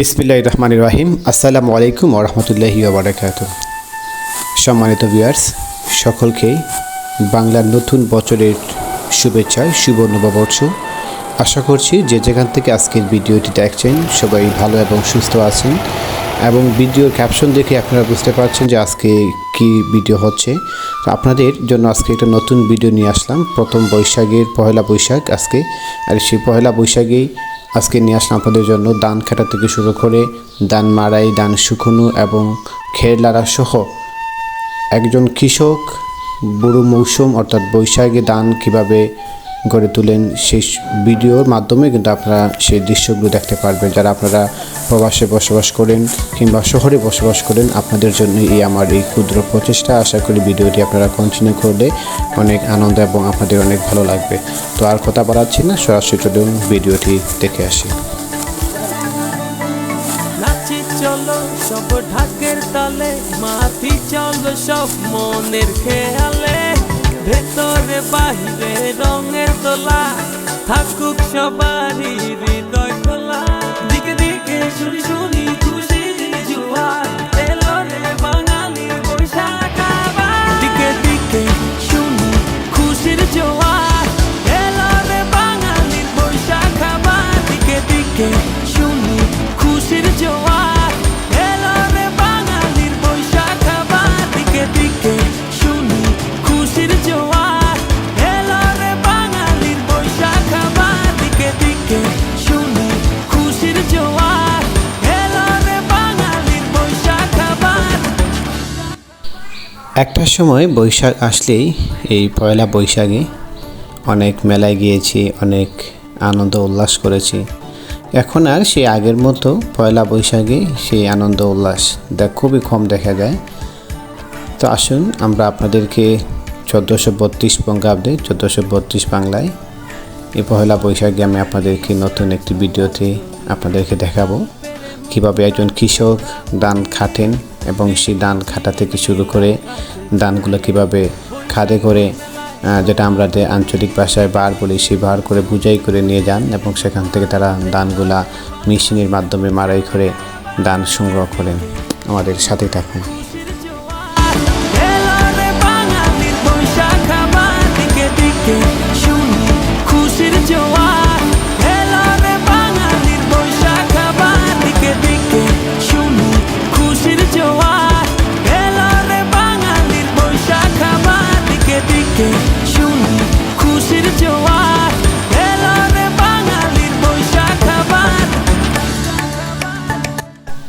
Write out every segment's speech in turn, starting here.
বিসমিল্লাহ রহমান রাহিম। আসসালামু আলাইকুম ওরহমতুল্লাহি ওবরাকাত সম্মানিত ভিউয়ার্স সকলকে বাংলার নতুন বছরের শুভেচ্ছায় শুভ নববর্ষ। আশা করছি যে যেখান থেকে আজকের ভিডিওটি দেখছেন, সবাই ভালো এবং সুস্থ আছেন। এবং ভিডিওর ক্যাপশন দেখে আপনারা বুঝতে পারছেন যে আজকে কি ভিডিও হচ্ছে। তো আপনাদের জন্য আজকে একটা নতুন ভিডিও নিয়ে আসলাম। প্রথম বৈশাখের পয়লা বৈশাখ আজকে। আর সেই পয়লা বৈশাখেই আজকে নিয়ে আসলাম আপনাদের জন্য দান খেটা থেকে শুরু করে দান মারাই দান শুকনো এবং খেরলারা সহ একজন কৃষক, বুড়ো মৌসুম অর্থাৎ বৈশাখে দান কীভাবে গড়ে তোলেন সেই ভিডিওর মাধ্যমে, কিন্তু আপনারা সেই দৃশ্যগুলো দেখতে পারবেন। যারা আপনারা প্রবাসে বসবাস করেন কিংবা শহরে বসবাস করেন, আপনাদের জন্য এই আমার এই ক্ষুদ্র প্রচেষ্টা। আশা করি ভিডিওটি আপনারা কন্টিনিউ করলে অনেক আনন্দ এবং আপনাদের অনেক ভালো লাগবে। তো আর কথা বাড়াচ্ছি না, সরাসরি চলুন ভিডিওটি দেখে আসি। চলো, সব ঢাকের তালে চলো সব মনের খেয়ালে। ভেতরে বাহিরে রঙের তোলা। থাকুক সবারই হৃদয় খোলা। দিকে দিকে শুনি শুনি খুশি একটা সময় বৈশাখ আসলেই এই পয়লা বৈশাখে অনেক মেলায় গিয়েছি, অনেক আনন্দ উল্লাস করেছি। এখন আর সেই আগের মতো পয়লা বৈশাখে সেই আনন্দ উল্লাস দেখ খুবই কম দেখা যায়। তো আসুন আমরা আপনাদেরকে চোদ্দোশো বত্রিশ বঙ্গাব্দে, চোদ্দোশো বত্রিশ বাংলায় এই পয়লা বৈশাখে আমি আপনাদেরকে নতুন একটি ভিডিওতে আপনাদেরকে দেখাবো। কীভাবে একজন কৃষক দান খাটেন এবং সেই দান খাটা থেকে শুরু করে দানগুলো কীভাবে খাদে করে যেটা আমরা যে আঞ্চলিক ভাষায় বার বলি, সেই বার করে বুঝাই করে নিয়ে যান এবং সেখান থেকে তারা দানগুলা মেশিনের মাধ্যমে মারাই করে দান সংগ্রহ করেন। আমাদের সাথে থাকুন।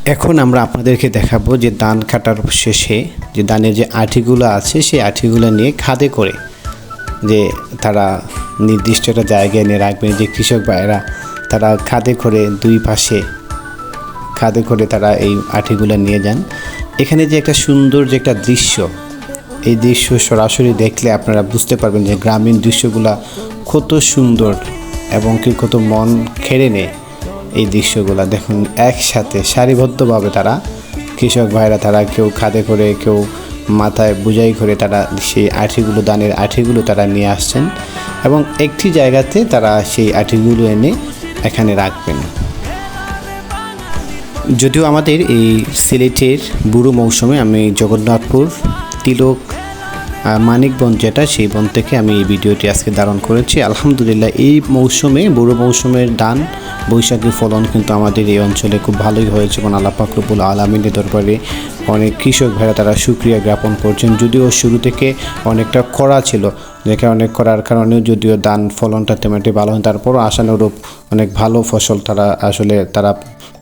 এখন আমরা আপনাদেরকে দেখাবো যে ধান কাটার শেষে যে ধানের যে আঠিগুলো আছে, সেই আঠিগুলো নিয়ে খাদে করে যে তারা নির্দিষ্ট একটা জায়গায় নিয়ে রাখবেন। যে কৃষক ভাইয়েরা, তারা খাদে করে দুই পাশে খাদে করে তারা এই আঠিগুলো নিয়ে যান। এখানে যে একটা সুন্দর যে একটা দৃশ্য, এই দৃশ্য সরাসরি দেখলে আপনারা বুঝতে পারবেন যে গ্রামীণ দৃশ্যগুলা কত সুন্দর এবং কি কত মন কেড়ে নেয়। এই দৃশ্যগুলা দেখুন একসাথে সারিবদ্ধভাবে তারা কৃষক ভাইরা, তারা কেউ খাদে করে, কেউ মাথায় বুঝাই করে তারা সেই আঠিগুলো, দানের আঠিগুলো তারা নিয়ে আসছেন এবং একটি জায়গাতে তারা সেই আঠিগুলো এনে এখানে রাখবেন। যদিও আমাদের এই সিলেটের বুড়ো মৌসুমে আমি জগন্নাথপুর, তিলক আহ, মানিকবন যেটা সেই বন থেকে আমি এই ভিডিওটি আজকে ধারণ করেছি। আলহামদুলিল্লাহ এই মৌসুমে বুড়ো মৌসুমের ধান বৈশাখী ফলন কিন্তু আমাদের এই অঞ্চলে খুব ভালোই হয়েছে এবং আল্লাহ পাকরবুল আলমিনের দরবারে অনেক কৃষক ভাইরা তারা সুক্রিয়া জ্ঞাপন করছেন। যদিও শুরু থেকে অনেকটা কড়া ছিল যে অনেক করার কারণে যদিও দান ফলনটা তেমন ভালো হয় তারপরও আশানুরূপ অনেক ভালো ফসল তারা আসলে তারা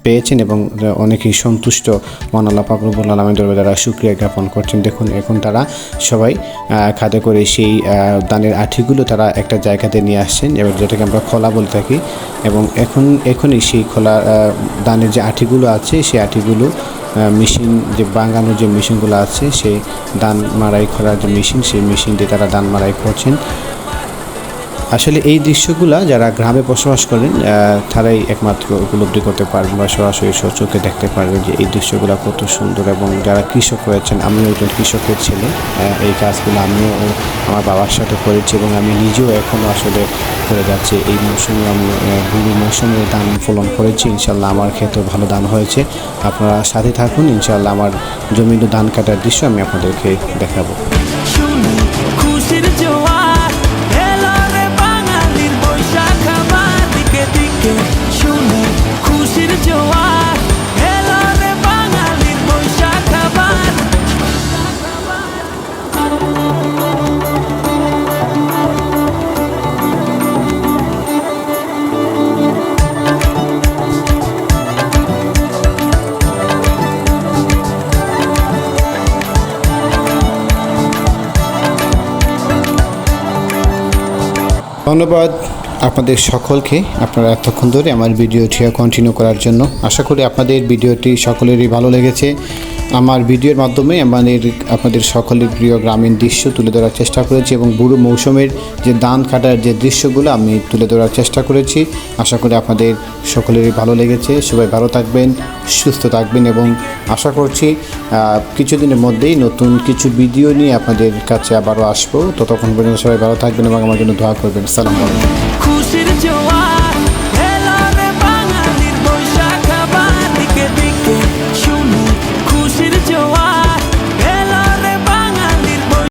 পেয়েছেন এবং অনেকেই সন্তুষ্ট। মহান আল্লাহ আলমের দরবারে তারা সুক্রিয়া জ্ঞাপন করছেন। দেখুন, এখন তারা সবাই খাদে করে সেই দানের আঠিগুলো তারা একটা জায়গাতে নিয়ে আসছেন এবং যেটাকে আমরা খোলা বলে থাকি। এবং এখন, এখনই সেই খোলা দানের যে আঠিগুলো আছে, সেই আঠিগুলো মেশিন যে বাঙানোর যে মেশিনগুলো আছে, সেই ধান মারাই করার যে মেশিন সেই মেশিন দিয়ে তারা ধান মারাই করছেন। আসলে এই দৃশ্যগুলা যারা গ্রামে বসবাস করেন তারাই একমাত্র উপলব্ধি করতে পারবেন বা সরাসরি চোখে দেখতে পারবেন যে এই দৃশ্যগুলো কত সুন্দর এবং যারা কৃষক রয়েছেন, আমিও একজন কৃষকের ছেলে এই কাজগুলো আমিও আমার বাবার সাথে করেছি এবং আমি নিজেও এখনও আসলে করে যাচ্ছি। এই মৌসুমে আমি বুড়ি মৌসুমে ধান ফলন করেছি ইনশাল্লাহ আমার ক্ষেতেও ভালো ধান হয়েছে। আপনারা সাথে থাকুন ইনশাল্লাহ আমার জমিতে ধান কাটার দৃশ্য আমি আপনাদেরকে দেখাবো। ধন্যবাদ আপনাদের সকলকে আপনারা এতক্ষণ ধরে আমার ভিডিওটি কন্টিনিউ করার জন্য। আশা করি আপনাদের ভিডিওটি সকলেরই ভালো লেগেছে। আমার ভিডিওর মাধ্যমে আমাদের আপনাদের সকলের প্রিয় গ্রামীণ দৃশ্য তুলে ধরার চেষ্টা করেছি এবং বুড়ো মৌসুমের যে ধান কাটার যে দৃশ্যগুলো আমি তুলে ধরার চেষ্টা করেছি। আশা করি আপনাদের সকলেরই ভালো লেগেছে। সবাই ভালো থাকবেন, সুস্থ থাকবেন এবং আশা করছি কিছুদিনের মধ্যেই নতুন কিছু ভিডিও নিয়ে আপনাদের কাছে আবারও আসব। ততক্ষণ পর্যন্ত সবাই ভালো থাকবেন এবং আমার জন্য দোয়া করবেন। সালাম আলাইকুম।